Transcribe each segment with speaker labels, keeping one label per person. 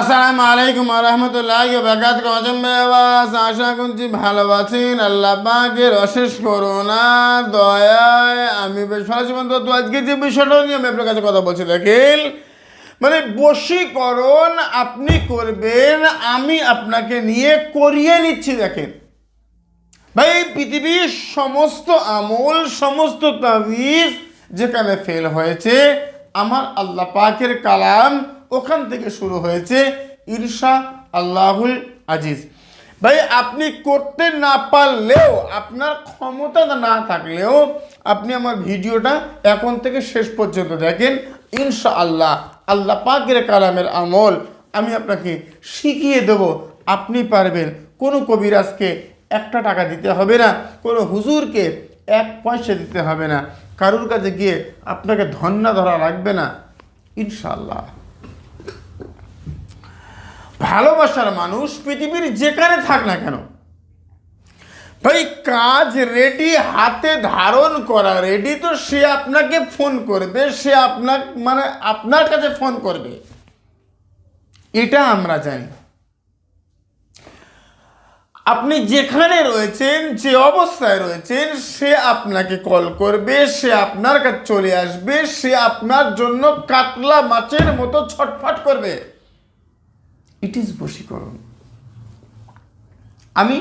Speaker 1: আসসালামু আলাইকুম রহমতুল্লাহ বাকাত কজম বেবাস আশা করছি ভালো আছেন। আল্লাহ পাকের অশেষ করোনা দয়ায়। আমি বেশ ভালো বন্ধু। তো আজকে যে বিষয়টা নিয়ে আমি আপনার কাছে কথা বলছি, দেখেন মানে বশীকরণ আপনি করবেন, আমি আপনাকে নিয়ে করিয়ে নিচ্ছি, দেখেন। ভাই পৃথিবীর সমস্ত আমল, সমস্ত তাবিজ যেখানে ফেল হয়েছে, আমার আল্লাহ পাকের কালাম ওখান থেকে শুরু হয়েছে ঈর্ষা আল্লাহুল আজিজ। ভাই, আপনি করতে না পারলেও, আপনার ক্ষমতা না থাকলেও আপনি আমার ভিডিওটা এখন থেকে শেষ পর্যন্ত দেখেন। ইনশা আল্লাহ আল্লাহ পাকের কালামের আমল আমি আপনাকে শিখিয়ে দেব। আপনি পারবেন। কোনো কবিরাজকে একটা টাকা দিতে হবে না, কোনো হুজুরকে এক পয়সা দিতে হবে না। কারুর কাছে গিয়ে আপনাকে ধন্যা ধরা লাগবে না। ইনশাল্লাহ ভালোবাসার মানুষ পৃথিবীর যেখানে থাক না কেন, ভাই কাজ রেডি হাতে ধারণ করা রেডি তো সে আপনাকে ফোন করবে, সে আপনার মানে আপনার কাছে ফোন করবে। এটা আমরা জানি। আপনি যেখানে রয়েছেন, যে অবস্থায় রয়েছেন, সে আপনাকে কল করবে, সে আপনার কাছে চলে আসবে, সে আপনার জন্য কাতলা মাছের মতো ছটফট করবে। ইট ইজ বশীকরণ আমি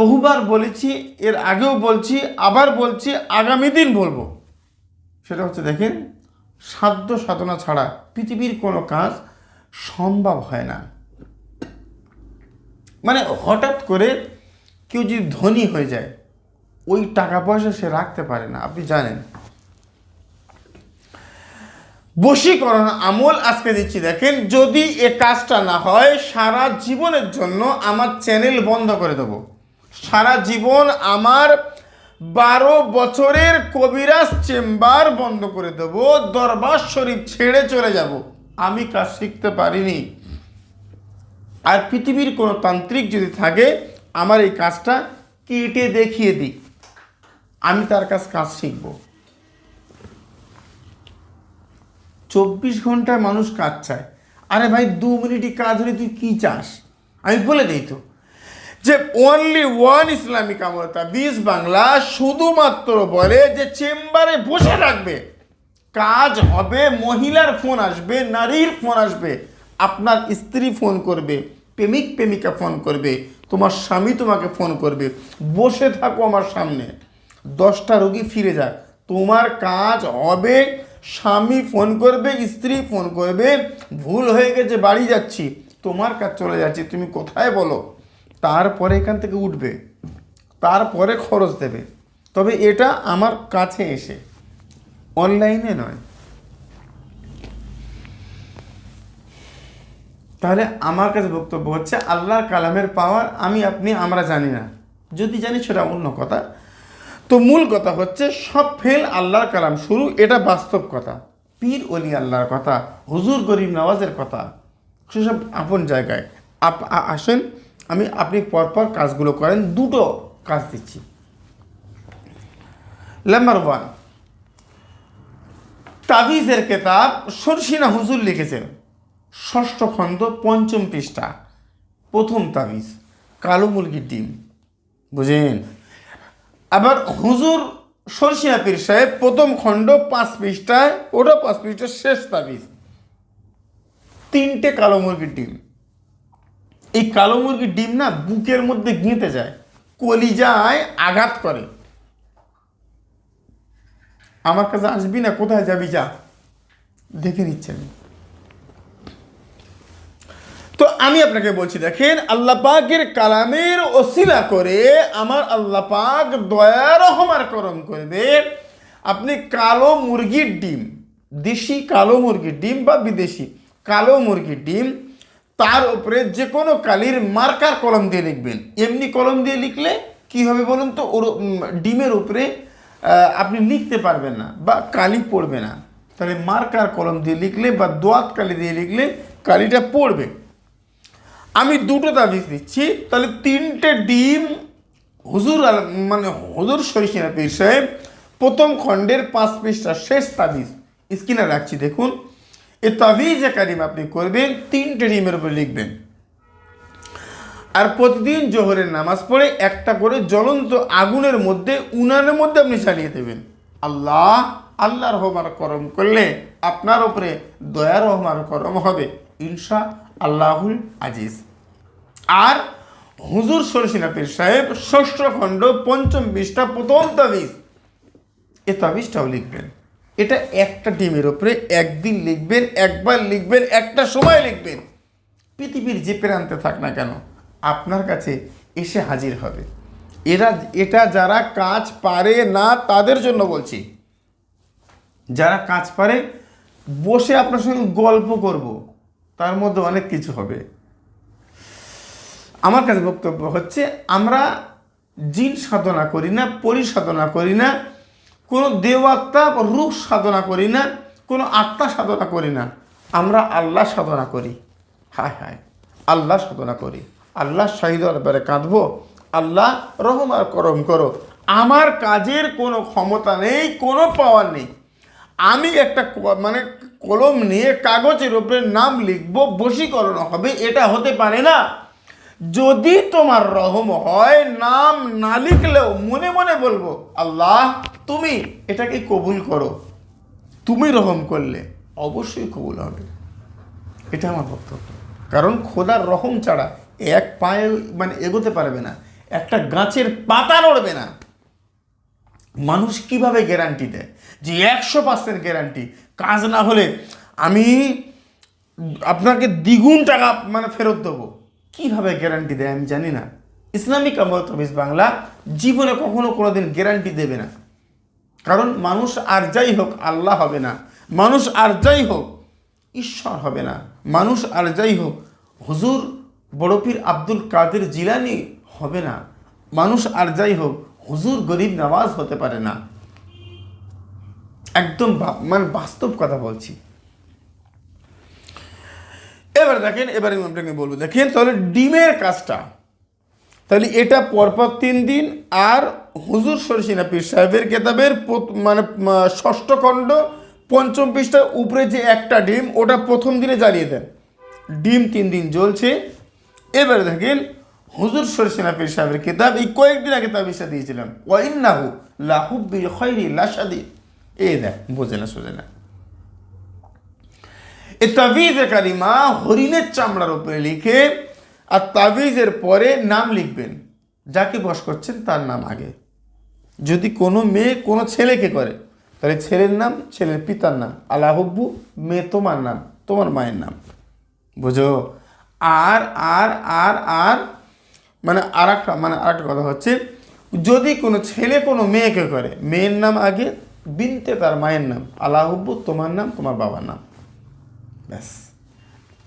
Speaker 1: বহুবার বলেছি, এর আগেও বলছি, আবার বলছি, আগামী দিন বলব। সেটা হচ্ছে দেখেন, সাধ্য সাধনা ছাড়া পৃথিবীর কোনো কাজ সম্ভব হয় না। মানে হঠাৎ করে কেউ যদি ধনী হয়ে যায়, ওই টাকা পয়সা সে রাখতে পারে না। আপনি জানেন বশীকরণ আমল আজকে দিচ্ছি। দেখেন, যদি এ কাজটা না হয়, সারা জীবনের জন্য আমার চ্যানেল বন্ধ করে দেবো। সারা জীবন আমার বারো বছরের কবিরাজ চেম্বার বন্ধ করে দেবো, দরবার শরীফ ছেড়ে চলে যাব। আমি কাজ শিখতে পারিনি। আর পৃথিবীর কোনো তান্ত্রিক যদি থাকে, আমার এই কাজটা কেটে দেখিয়ে দিই আমি তার কাছ কাজ শিখব। চব্বিশ ঘন্টায় মানুষ কাজ চায়। আরে ভাই, দু মিনিটই কাজ হলে তুই কী চাস? আমি বলে দিই তো যে অনলি ওয়ান ইসলামিক আমলতা বিশ বাংলা শুধুমাত্র বলে যে চেম্বারে বসে থাকবে। কাজ হবে, মহিলার ফোন আসবে, নারীর ফোন আসবে, আপনার স্ত্রী ফোন করবে, প্রেমিক প্রেমিকা ফোন করবে, তোমার স্বামী তোমাকে ফোন করবে, বসে থাকো আমার সামনে। দশটা রোগী ফিরে যাক, তোমার কাজ হবে স্বামী ফোন করবে, স্ত্রী ফোন করবে, ভুল হয়ে গেছে, বাড়ি যাচ্ছি, তোমার কাজ চলে যাচ্ছে, তুমি কোথায় বলো? তারপরে এখান থেকে উঠবে, তারপরে খরচ দেবে। তবে এটা আমার কাছে এসে, অনলাইনে নয়। তাহলে আমার কাছে বক্তব্য হচ্ছে, আল্লাহর কালামের পাওয়ার আমি, আপনি, আমরা জানি না। যদি জানি সেটা অন্য কথা। তো মূল কথা হচ্ছে, সব ফেল আল্লাহর কালাম শুরু, এটা বাস্তব কথা। পীর অলি আল্লাহর কথা, হুজুর গরিব নওয়াজের কথা। সেসব আপন জায়গায়। আপ আসেন, আমি, আপনি পরপর কাজগুলো করেন, দুটো কাজ দিচ্ছি। নাম্বার ওয়ান তাবিজের কেতাব সরসিনা হুজুর লিখেছেন ষষ্ঠ খণ্ড, পঞ্চম পৃষ্ঠা, প্রথম তাবিজ, কালো মুরগির ডিম। বুঝেন? আবার হুজুর সরসিনা পীর সাহেব প্রথম খণ্ড পাঁচ পৃষ্ঠায়, ওটা পাঁচ পৃষ্ঠার শেষ তাবিজ। তিনটে কালো মুরগির ডিম। এই কালো মুরগির ডিম না বুকের মধ্যে গেঁথে যায়, কলিজায় আঘাত করে। আমার কাছে আসবি না, কোথায় যাবি যা? দেখে নিচ্ছেন। তো আমি আপনাকে বলছি, দেখেন আল্লাহ পাকের কালামের ওসিলা করে আমার আল্লাহ পাক দয়া রহমার করম করবে। আপনি কালো মুরগির ডিম, দেশি কালো মুরগির ডিম বা বিদেশি কালো মুরগির ডিম, তার উপরে যে কোনো কালির মার্কার কলম দিয়ে লিখবেন। এমনি কলম দিয়ে লিখলে কি হবে বলুন তো? ওর ডিমের উপরে আপনি লিখতে পারবেন না বা কালি পড়বে না। তাহলে মার্কার কলম দিয়ে লিখলে বা দোয়াত কালি দিয়ে লিখলে কালিটা পড়বে। আমি দুটো তাবিজ দিচ্ছি। তাহলে তিনটে ডিম হুজুর মানে হুজুর সরিষিনা পীর সাহেব, প্রথম খণ্ডের পাঁচ পৃষ্ঠা শেষ তাবিজ। স্ক্রিনে রাখছি, দেখুন। এই তাবিজে কারিম আপনি করবেন, তিনটে ডিমের উপর লিখবেন। আর প্রতিদিন জোহরের নামাজ পড়ে একটা করে জ্বলন্ত আগুনের মধ্যে, উনানের মধ্যে আপনি চালিয়ে দেবেন। আল্লাহ আল্লাহ রহমার করম করলে আপনার ওপরে দয়া রহমার করম হবে। ইনশা আল্লাহুল আজিজ। আর হুজুর সরসিনা পীর সাহেব ষষ্ঠ খণ্ড পঞ্চম বিশটা প্রথম তাবিজ। এ তাবিজটাও লিখবেন। এটা একটা ডিমের ওপরে একদিন লিখবেন, একবার লিখবেন, একটা সময় লিখবেন। পৃথিবীর যে প্রান্তে থাক না কেন, আপনার কাছে এসে হাজির হবে। এরা, এটা যারা কাজ পারে না, তাদের জন্য বলছি। যারা কাজ পারে, বসে আপনার সঙ্গে গল্প করব। তার মধ্যে অনেক কিছু হবে। আমার কাছে বক্তব্য হচ্ছে, আমরা জিন সাধনা করি না পরিসাধনা করি না, কোনো দেবাত্মা রূপ সাধনা করি না, কোনো আত্মা সাধনা করি না। আমরা আল্লাহ সাধনা করি। হায় হায়, আল্লাহ সাধনা করি। আল্লাহ শাহিদ ব্যাপারে কাঁদবো। আল্লাহ রহম আর করম করো। আমার কাজের কোনো ক্ষমতা নেই, কোনো পাওয়ার নেই। আমি একটা মানে কলম নিয়ে কাগজের উপরে নাম লিখব, বশীকরণ হবে, এটা হতে পারে না। যদি তোমার রহম হয়, নাম না লিখলেও মনে মনে বলব, আল্লাহ, তুমি এটাকে কবুল করো। তুমি রহম করলে অবশ্যই কবুল হবে। এটা আমার বক্তব্য। কারণ খোদার রহম ছাড়া এক পায়ে মানে এগোতে পারবে না, একটা গাছের পাতা নড়বে না। মানুষ কীভাবে গ্যারান্টি দেয়? যে একশো পার্সেন্ট গ্যারান্টি কাজ না হলে আমি আপনাকে দ্বিগুণ টাকা মানে ফেরত দেবো। কীভাবে গ্যারান্টি দেয় আমি জানি না। ইসলামিক আমল তবিজ বাংলা জীবনে কখনো কোনো দিন গ্যারান্টি দেবে না। কারণ মানুষ আর যাই হোক, আল্লাহ হবে না। মানুষ আর যাই হোক, ঈশ্বর হবে না। মানুষ আর যাই হোক, হুজুর বড়পীর আব্দুল কাদের জিলানি হবে না। মানুষ আর যাই হোক, হুজুর গরিব নামাজ হতে পারে না। একদম মানে বাস্তব কথা বলছি। এবার দেখেন, এবারে আমি আপনাকে বলব, দেখেন, তাহলে ডিমের কাজটা, তাহলে এটা পরপর তিন দিন, আর হুজুর সরসিনা পীর সাহেবের কেতাবের মানে ষষ্ঠ খণ্ড, পঞ্চম পৃষ্ঠার উপরে যে একটা ডিম, ওটা প্রথম দিনে জ্বালিয়ে দেন। ডিম তিন দিন জ্বলছে। এবার দেখেন, হুজুর সরসিনা পীর সাহেবের কিতাব, এই কয়েকদিন আগে তাবিজটা দিয়েছিলাম। ওয়াইন্নাহু লাহুব্বিল খৈরি লাসাদি এই দেখ, বোঝে না সোজে না। এই তাবিজে কারিমা হরিণের চামড়ার উপরে লিখে, আর তাবিজের পরে নাম লিখবেন। যাকে বস করছেন তার নাম আগে। যদি কোনো মেয়ে কোনো ছেলেকে করে, তাহলে ছেলের নাম, ছেলের পিতার নাম। আলাহব্বু মেয়ে তোমার নাম, তোমার মায়ের নাম। বুঝো? আর আর আর আর মানে আর একটা মানে আর কথা হচ্ছে, যদি কোনো ছেলে কোনো মেয়েকে করে, মেয়ের নাম আগে বিনতে তার মায়ের নাম, আলাহব্বু তোমার নাম, তোমার বাবার নাম। ব্যাস।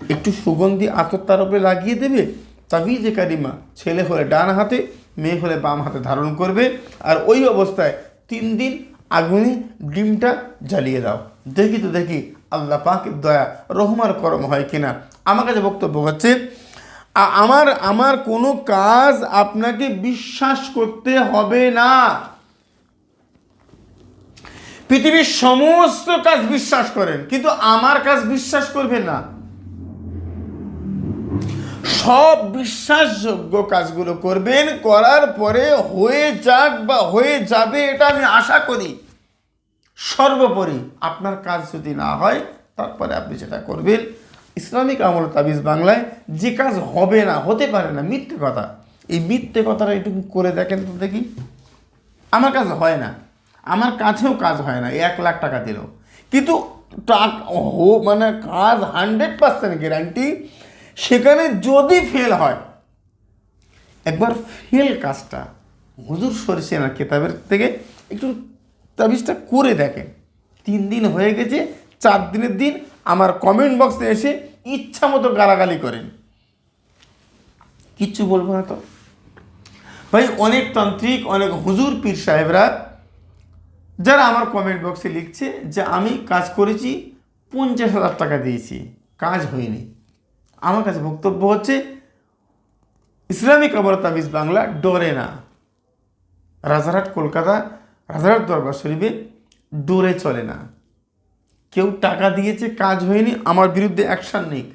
Speaker 1: একটু সুগন্ধি আতর তার উপরে লাগিয়ে দেবে, তাবিজে কারিমা, ছেলে হলে ডান হাতে, মেয়ে হলে বাম হাতে ধারণ করবে, আর ওই অবস্থায় তিন দিন আগুনে ডিমটা জ্বালিয়ে দাও। দেখি তো দেখি আল্লাহ পাকের দয়া রহমার করম হয় কিনা। আমার কাছে বক্তব্য হচ্ছে আমার আমার কোনো কাজ আপনাকে বিশ্বাস করতে হবে না। পৃথিবীর সমস্ত কাজ বিশ্বাস করেন, কিন্তু আমার কাজ বিশ্বাস করবেন না। সব বিশ্বাসযোগ্য কাজগুলো করবেন, করার পরে হয়ে যাক বা হয়ে যাবে এটা আমি আশা করি। সর্বোপরি আপনার কাজ যদি না হয়, তারপরে আপনি যেটা করবেন, ইসলামিক আমল তাবিজ বাংলায় যে কাজ হবে না, হতে পারে না, মিথ্যে কথা। এই মিথ্যে কথাটা একটু করে দেখেন তো দেখি। আমার কাছে হয় না। আমার কাছেও কাজ হয় না এক লাখ টাকা দিলেও। কিন্তু হো মানে কাজ হান্ড্রেড পার্সেন্ট গ্যারান্টি, সেখানে যদি ফেল হয়, একবার ফেল কাজটা হুজুর সরিষেনার কেতাবের থেকে একটু তাবিজটা করে দেখেন। তিন দিন হয়ে গেছে, চার দিনের দিন আমার কমেন্ট বক্সে এসে ইচ্ছা মতো গালাগালি করেন। কিচ্ছু বলব না তো? ভাই, অনেক তান্ত্রিক, অনেক হুজুর পীর সাহেবরা যারা আমার কমেন্ট বক্সে লিখছে যে আমি কাজ করেছি পঞ্চাশ হাজার টাকা দিয়েছি, কাজ হয়নি। আমার কাছে বক্তব্য হচ্ছে, ইসলামিক আমর তাবিজ বাংলা ডরে না। রাজারহাট, কলকাতা, রাজারহাট দরবার শরীফে ডোরে চলে না। কেউ টাকা দিয়েছে, কাজ হয়নি, আমার বিরুদ্ধে অ্যাকশান নেই।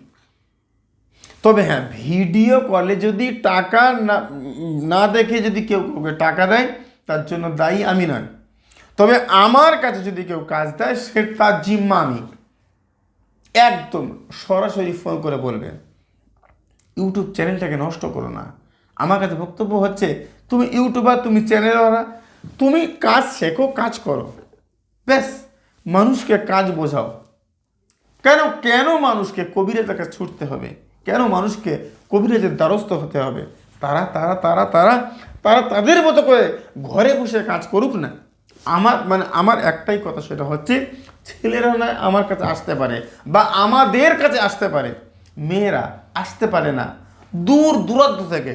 Speaker 1: তবে হ্যাঁ ভিডিও কলে যদি টাকা না না দেখে যদি কেউ কাউকে টাকা দেয়, তার জন্য দায়ী আমি নয়। তবে আমার কাছে যদি কেউ কাজ দেয়, সে তার জিম্মা আমি। একদম সরাসরি ফোন করে বলবেন ইউটিউব চ্যানেলটাকে নষ্ট করো না। আমার কাছে বক্তব্য হচ্ছে, তুমি ইউটিউবার, তুমি চ্যানেলওয়ালা, তুমি কাজ শেখো, কাজ করো। ব্যাস, মানুষকে কাজ বোঝাও। কেন কেন মানুষকে কবিরাজের কাছে ছুটতে হবে? কেন মানুষকে কবিরাজের দ্বারস্থ হতে হবে? তারা তারা তারা তারা তারা তাদের মতো করে ঘরে বসে কাজ করুক না। আমার মানে আমার একটাই কথা সেটা হচ্ছে, ছেলেরা নয় আমার কাছে আসতে পারে বা আমাদের কাছে আসতে পারে, মেয়েরা আসতে পারে না। দূর দূরান্ত থেকে,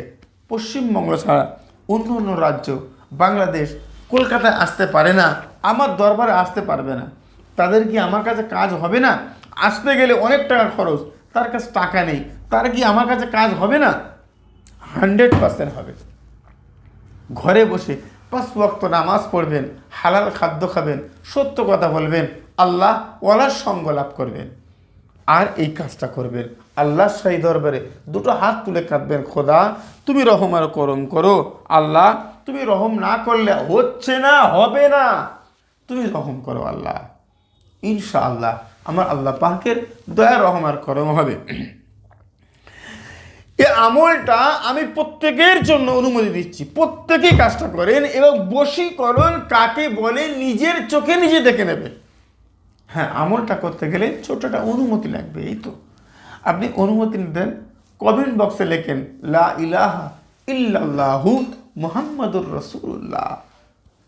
Speaker 1: পশ্চিমবঙ্গ ছাড়া অন্য অন্য রাজ্য, বাংলাদেশ, কলকাতায় আসতে পারে না, আমার দরবারে আসতে পারবে না। তাদের কি আমার কাছে কাজ হবে না? আসতে গেলে অনেক টাকা খরচ, তার কাছে টাকা নেই, তার কি আমার কাছে কাজ হবে না? হান্ড্রেড পার্সেন্ট হবে। ঘরে বসে পাঁচ ওয়াক্ত নামাজ পড়বেন, হালাল খাদ্য খাবেন, সত্য কথা বলবেন, আল্লাহ ওয়ালার সঙ্গ লাভ করবেন। আর এই কাজটা করবেন। আল্লাহ শাহী দরবারে দুটো হাত তুলে কাঁদবেন, খোদা, তুমি রহম আর করম করো। আল্লাহ, তুমি রহম না করলে হচ্ছে না, হবে না। তুমি রহম করো আল্লাহ। ইনশা আল্লাহ আমার আল্লাহ পাকের দয়া, রহম আর করম হবে। এই আমলটা আমি প্রত্যেকের জন্য অনুমতি দিচ্ছি। প্রত্যেকেই কাজটা করেন এবং বশীকরণ কাকে বলে নিজের চোখে নিজে দেখে নেবে হ্যাঁ আমলটা করতে গেলে ছোটটা অনুমতি লাগবে, এই তো। আপনি অনুমতি দেন কমেন্ট বক্সে লেখেন, লা ইলাহা ইল্লাল্লাহু মুহাম্মাদুর রসুল্লাহ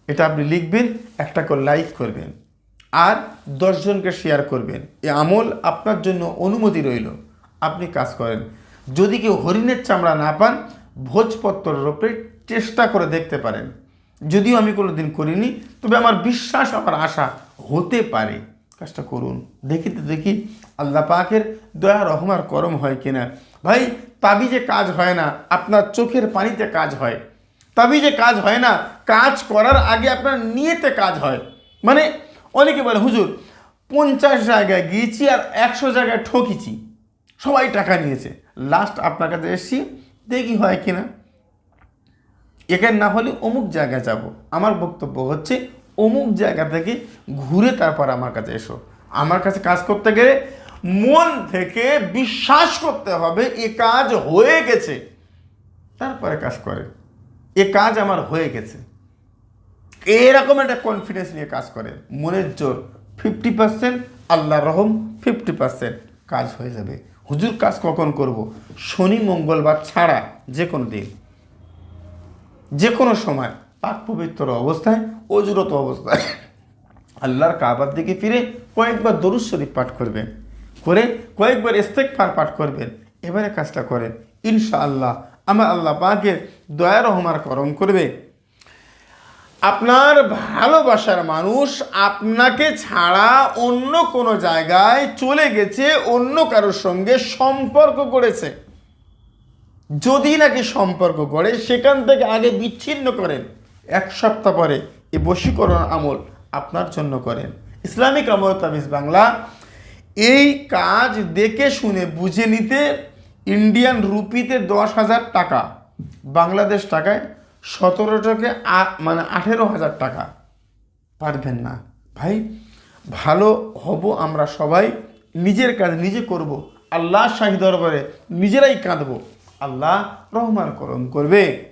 Speaker 1: এটা আপনি লিখবেন, একটা করে লাইক করবেন, আর দশজনকে শেয়ার করবেন। এই আমল আপনার জন্য অনুমতি রইল। আপনি কাজ করেন। যদি কেউ হরিণের চামড়া না পান ভোজপত্রের ওপরে চেষ্টা করে দেখতে পারেন। যদিও আমি কোনো দিন করিনি, তবে আমার বিশ্বাস, আমার আশা হতে পারে। কাজটা করুন। দেখি তো দেখি আল্লাহ পাকের দয়া রহমার করম হয় কিনা। ভাই তাবিজে কাজ হয় না, আপনার চোখের পানিতে কাজ হয়। তাবিজে কাজ হয় না, কাজ করার আগে আপনার নিয়েতে কাজ হয়। মানে অনেকে বলে, হুজুর, পঞ্চাশ জায়গায় গিয়েছি আর একশো জায়গায় ঠকিছি। সবাই টাকা নিয়েছে। লাস্ট আপনার কাছে এসছি, দেখি হয় কিনা। এখানে না হলে অমুক জায়গায় যাব। আমার বক্তব্য হচ্ছে, অমুক জায়গা থেকে ঘুরে তারপর আমার কাছে এসো। আমার কাছে কাজ করতে গেলে মন থেকে বিশ্বাস করতে হবে, এ কাজ হয়ে গেছে। তারপরে কাজ করে এ কাজ আমার হয়ে গেছে। এরকম একটা কনফিডেন্স নিয়ে কাজ করে মনের জোর ফিফটি পার্সেন্ট আল্লাহ রহম ফিফটি পার্সেন্ট কাজ হয়ে যাবে। হুজুর কাজ কখন করব? শনি, মঙ্গলবার ছাড়া যে কোনো দিন। যে কোনো সময়, পাক পবিত্র অবস্থায়, অজুরত অবস্থায়। আল্লাহর কাবার দিকে ফিরে কয়েকবার দরুদ শরীফ পাঠ করবেন, করে কয়েকবার ইস্তেকফার পাঠ করবেন, এবারে কাজটা করেন। ইনশাআল্লাহ, আমার আল্লাহ পাকের দয়া রহমার করম করবে। আপনার ভালোবাসার মানুষ আপনাকে ছাড়া অন্য কোনো জায়গায় চলে গেছে, অন্য কারোর সঙ্গে সম্পর্ক করেছে। যদি নাকি সম্পর্ক করে, সেখান থেকে আগে বিচ্ছিন্ন করেন। এক সপ্তাহ পরে এই বশীকরণ আমল আপনার জন্য করেন। ইসলামিক আমল তাবিজ বাংলা। এই কাজ দেখে শুনে বুঝে নিতে ইন্ডিয়ান রুপিতে দশ হাজার টাকা, বাংলাদেশ টাকায় সতেরো থেকে মানে আঠেরো হাজার টাকা। পারবেন না। ভাই, ভালো হব আমরা সবাই। নিজের কাজ নিজে করব। আল্লাহ শাহী দরবারে নিজেরাই কাঁদবো। আল্লাহ রহমান করম করবে।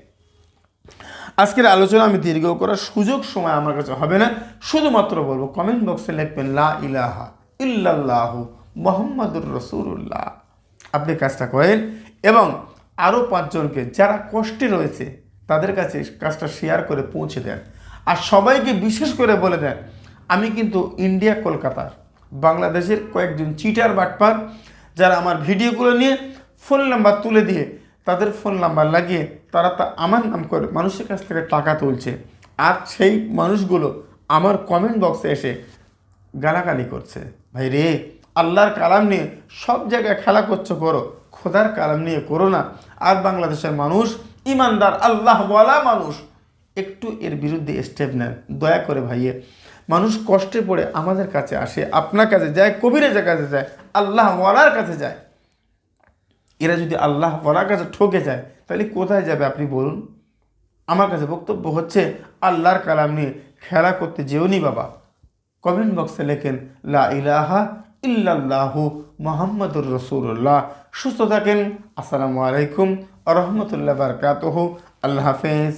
Speaker 1: আজকের আলোচনা আমি দীর্ঘ করার সুযোগ সময় আমার কাছে হবে না। শুধুমাত্র বলব কমেন্ট বক্সে লিখবেন, লা ইলাহা ইল্লাল্লাহ মোহাম্মদুর রসুল্লাহ আপনি কাজটা করেন এবং আরও পাঁচজনকে, যারা কষ্টে রয়েছে তাদের কাছে কাজটা শেয়ার করে পৌঁছে দেন। আর সবাইকে বিশেষ করে বলে দেন, আমি কিন্তু ইন্ডিয়া কলকাতার বাংলাদেশের কয়েকজন চিটার বাটপার যারা আমার ভিডিওগুলো নিয়ে ফোন নাম্বার তুলে দিয়ে তাদের ফোন নাম্বার লাগিয়ে তারা তা আমার নাম করে মানুষের কাছ থেকে টাকা তুলছে। আর সেই মানুষগুলো আমার কমেন্ট বক্সে এসে গালাগালি করছে। ভাই রে, আল্লাহর কালাম নিয়ে সব জায়গায় খেলা করছ করো, খোদার কালাম নিয়ে করো না। আর বাংলাদেশের মানুষ ইমানদার, আল্লাহ বলা মানুষ। একটু এর বিরুদ্ধে স্টেপ নেন। দয়া করে ভাইয়ে, মানুষ কষ্টে পড়ে আমাদের কাছে আসে, আপনার কাছে যায় কবিরাজের কাছে যায়, আল্লাহ ওয়ালার কাছে যায়। এরা যদি আল্লাহ ওয়ালার কাছে ঠকে যায়, তাহলে কোথায় যাবে আপনি বলুন? আমার কাছে বক্তব্য হচ্ছে, আল্লাহর কালাম নিয়ে খেলা করতে যেওনি বাবা। কমেন্ট বক্সে লেখেন, লা ইলাহা ইল্লাল্লাহু মোহাম্মদুর রসুল্লাহ সুস্থ থাকেন, আসসালামু আলাইকুম আ রহমতুল্লাহ বারকাতহ আল্লাহ হাফেজ